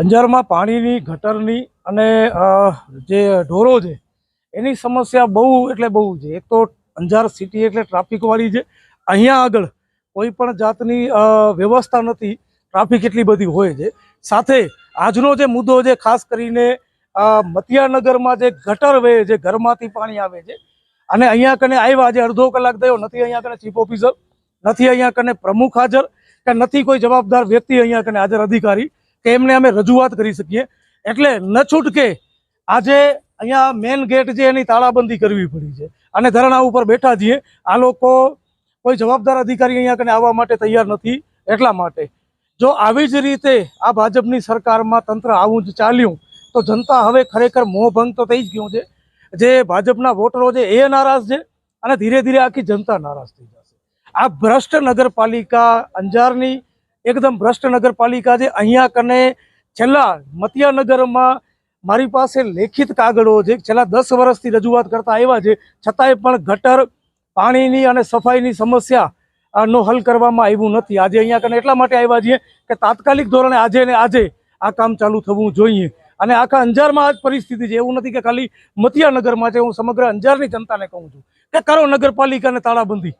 અંજારમાં પાણીની, ગટરની અને જે ઢોરો છે, એની સમસ્યા બહુ એટલે બહુ છે. એક તો અંજાર સિટી એટલે ટ્રાફિકવાળી છે. અહીંયા આગળ કોઈ પણ જાતની વ્યવસ્થા નથી. ટ્રાફિક એટલી બધી હોય છે. સાથે આજનો જે મુદ્દો છે, ખાસ કરીને મતિયાનગરમાં જે ગટર વહે છે, ઘરમાંથી પાણી આવે છે, અને અહીંયા કને આવ્યા આજે અડધો કલાક થયો, નથી અહીંયા કને ચીફ ઓફિસર, નથી અહીંયા કને પ્રમુખ હાજર, કે નથી કોઈ જવાબદાર વ્યક્તિ અહીંયા કને હાજર અધિકારી. કે એમને અમે રજૂઆત કરી શકીએ. એટલે ન છૂટકે આજે અહીંયા મેન ગેટ છે એની તાળાબંધી કરવી પડી છે. અને ધરણા ઉપર બેઠા છીએ. આ લોકો કોઈ જવાબદાર અધિકારી અહીંયા કને આવવા માટે તૈયાર નથી એટલા માટે. જો આવી જ રીતે આ ભાજપની સરકારમાં તંત્ર આવું જ ચાલ્યું, તો જનતા હવે ખરેખર મોહભંગ તો થઈ જ ગયું છે. જે ભાજપના વોટરો છે એ નારાજ છે અને ધીરે ધીરે આખી જનતા નારાજ થઈ જશે. આ ભ્રષ્ટ નગરપાલિકા અંજારની એકદમ ભ્રષ્ટ નગરપાલિકા છે. અહીંયા કને છેલ્લા મતિયાનગરમાં મારી પાસે લેખિત કાગળો છે. છેલ્લા દસ વર્ષથી રજૂઆત કરતા આવ્યા છે. છતાંય પણ ગટર પાણીની અને સફાઈની સમસ્યા નો હલ કરવામાં આવ્યું નથી. આજે અહીંયા કને એટલા માટે આવ્યા છીએ કે તાત્કાલિક ધોરણે આજે ને આજે આ કામ ચાલુ થવું જોઈએ. અને આખા અંજારમાં આ જ પરિસ્થિતિ છે. એવું નથી કે ખાલી મતિયાનગરમાં છે. હું સમગ્ર અંજારની જનતાને કહું છું કે કરો નગરપાલિકાને તાળાબંધી.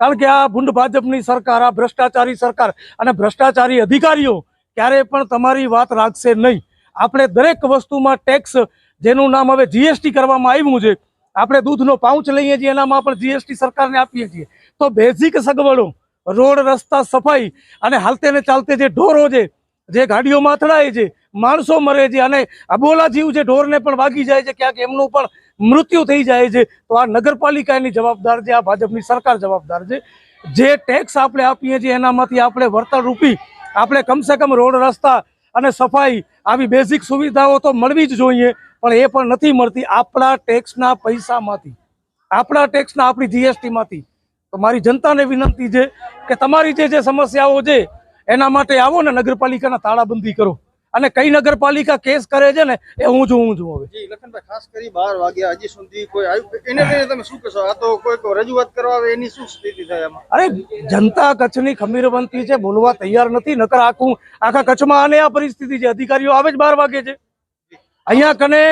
કારણ કે આ ભૂંડ ભાજપની સરકાર, આ ભ્રષ્ટાચારી સરકાર અને ભ્રષ્ટાચારી અધિકારીઓ ક્યારે પણ તમારી વાત રાખશે નહીં. આપણે દરેક વસ્તુમાં ટેક્સ, જેનું નામ હવે જીએસટી કરવામાં આવ્યું છે, આપણે દૂધનો પાઉચ લઈએ છીએ, એનામાં પણ જીએસટી સરકારને આપીએ છીએ. તો બેઝિક સગવડો, રોડ, રસ્તા, સફાઈ અને હાલતે ને ચાલતે જે ઢોરો છે, જે ગાડીઓમાં અથડાય છે, માણસો મરે છે અને અબોલા જીવ છે ઢોરને પણ વાગી જાય છે, ક્યાંક એમનું પણ મૃત્યુ થઈ જાય છે, તો આ નગરપાલિકાની જવાબદાર છે, આ ભાજપની સરકાર જવાબદાર છે. જે ટેક્સ આપણે આપીએ છીએ, એનામાંથી આપણે વળતર રૂપી આપણે કમસે કમ રોડ રસ્તા અને સફાઈ આવી બેઝિક સુવિધાઓ તો મળવી જ જોઈએ, પણ એ પણ નથી મળતી આપણા ટેક્સના પૈસામાંથી. આપણા ટેક્સના આપણી જીએસટીમાંથી તો મારી જનતાને વિનંતી છે કે તમારી જે જે સમસ્યાઓ છે, એના માટે આવો ને નગરપાલિકાના તાળાબંધી કરો. અને કઈ નગરપાલિકા કેસ કરે છે ને એ હું હું છું હવે. જી લખનભાઈ ખાસ કરી બાર વાગ્યા હજી સુધી કોઈ આવ્યું એને લઈને તમે શું કહેશો? આ તો કોઈ રજૂઆત કરવા આવે એની શું સ્થિતિ થાય આમાં? અરે જનતા કચ્છની ખમીરબંધી છે બોલવા તૈયાર નથી નકર આખું આખા કચ્છમાં આને આ પરિસ્થિતિ છે. અધિકારીઓ આવે જ બાર વાગે છે. અહીંયા કને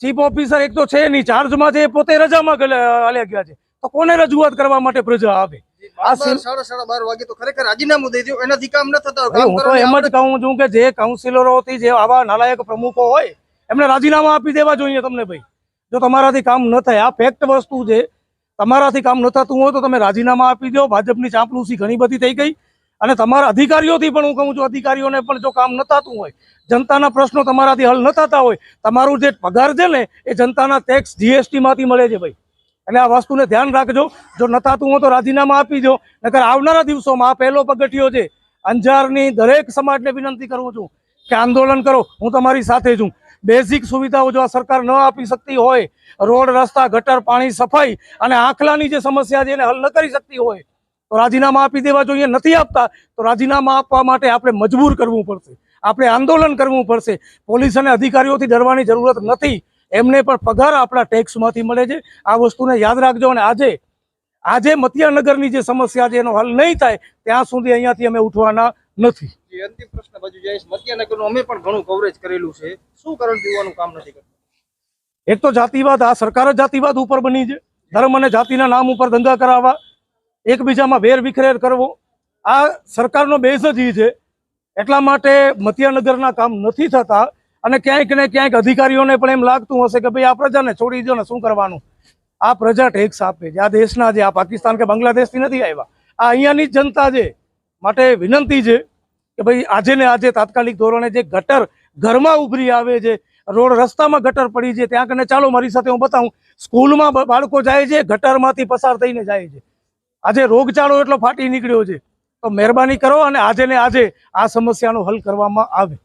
ચીફ ઓફિસર એક તો છે નહીં ચાર્જમાં છે એ પોતે રજામાં ગયા છે. તો કોને રજૂઆત કરવા માટે પ્રજા આવે? બાર બાર સાડા સાડા બાર વાગે તો ખરેખર રાજીનામું દઈ દો એનાથી કામ ન થતા હોય. અરે કામ હું તો એમ જ કહું છું કે જે કાઉન્સિલરોથી જે આવા નાલાયક પ્રમુખો હોય એમને રાજીનામા આપી દેવા જોઈએ તમને ભાઈ. જો તમારાથી કામ ન થાય આ ફેક્ટ વસ્તુ છે. તમારાથી કામ ન થતું હોય તો તમે રાજીનામા આપી દો ભાજપની ચાંપલુસી ઘણી બધી થઈ ગઈ. અને તમારા અધિકારીઓથી પણ હું કહું છું અધિકારીઓને પણ જો કામ ન થતું હોય જનતાના પ્રશ્નો તમારાથી હલ ન થતા હોય તમારું જે પગાર છે ને એ જનતાના ટેક્સ જીએસટી માંથી મળે છે ભાઈ. એટલે આ વસ્તુને ધ્યાન રાખજો. જો ન થતું હોય તો રાજીનામા આપી દો નકર આવનારા દિવસોમાં આ પહેલો પગથિયો છે, અંજારની દરેક સમાજને વિનંતી કરું છું કે આંદોલન કરો. હું તમારી સાથે છું. બેઝિક સુવિધાઓ જો આ સરકાર ન આપી શકતી હોય, રોડ, રસ્તા, ગટર, પાણી, સફાઈ અને આંખલાની જે સમસ્યા છે એને હલ ન કરી શકતી હોય, તો રાજીનામા આપી દેવા જોઈએ. નથી આપતા, તો રાજીનામા આપવા માટે આપણે મજબૂર કરવું પડશે. આપણે આંદોલન કરવું પડશે. પોલીસ અને અધિકારીઓથી ડરવાની જરૂરત નથી. એમને પણ પગાર આપણા ટેક્સમાંથી મળે છે. આ વસ્તુને યાદ રાખજો અને આજે આજે મતિયાનગરની જે સમસ્યા છે એનો હલ નહીં થાય ત્યાં સુધી અહીંયાથી અમે ઉઠવાના નથી. જી, અંતિમ પ્રશ્ન બાજુ જઈશ મતિયાનગરનું અમે પણ ઘણું કવરેજ કરેલું છે. શું કારણ જોવાનું કામ નથી કરતું? એક તો જાતિવાદ આ સરકાર જ જાતિવાદ ઉપર બની છે. ધર્મ અને જાતિના નામ ઉપર દંગા કરાવવા એકબીજામાં વેર વિખરેર કરવો. આ સરકારનો બેઝ જ એ છે. એટલા માટે મતિયાનગરના કામ નથી થતા. અને ક્યાંક ને ક્યાંક અધિકારીઓને પણ એમ લાગતું હશે કે ભાઈ આ પ્રજાને છોડી દો ને શું કરવાનું? આ પ્રજા ટેક્સ આપે છે. આ દેશના જે, આ પાકિસ્તાન કે બાંગ્લાદેશથી નથી આવ્યા. આ અહીંયાની જનતા છે. માટે વિનંતી છે કે ભાઈ આજે ને આજે તાત્કાલિક ધોરણે જે ગટર ઘરમાં ઉભરી આવે છે, રોડ રસ્તામાં ગટર પડી છે, ત્યાં કને ચાલો મારી સાથે હું બતાવું. સ્કૂલમાં બાળકો જાય છે, ગટરમાંથી પસાર થઈને જાય છે. આજે રોગચાળો એટલો ફાટી નીકળ્યો છે. તો મહેરબાની કરો અને આજે ને આજે આ સમસ્યાનો હલ કરવામાં આવે.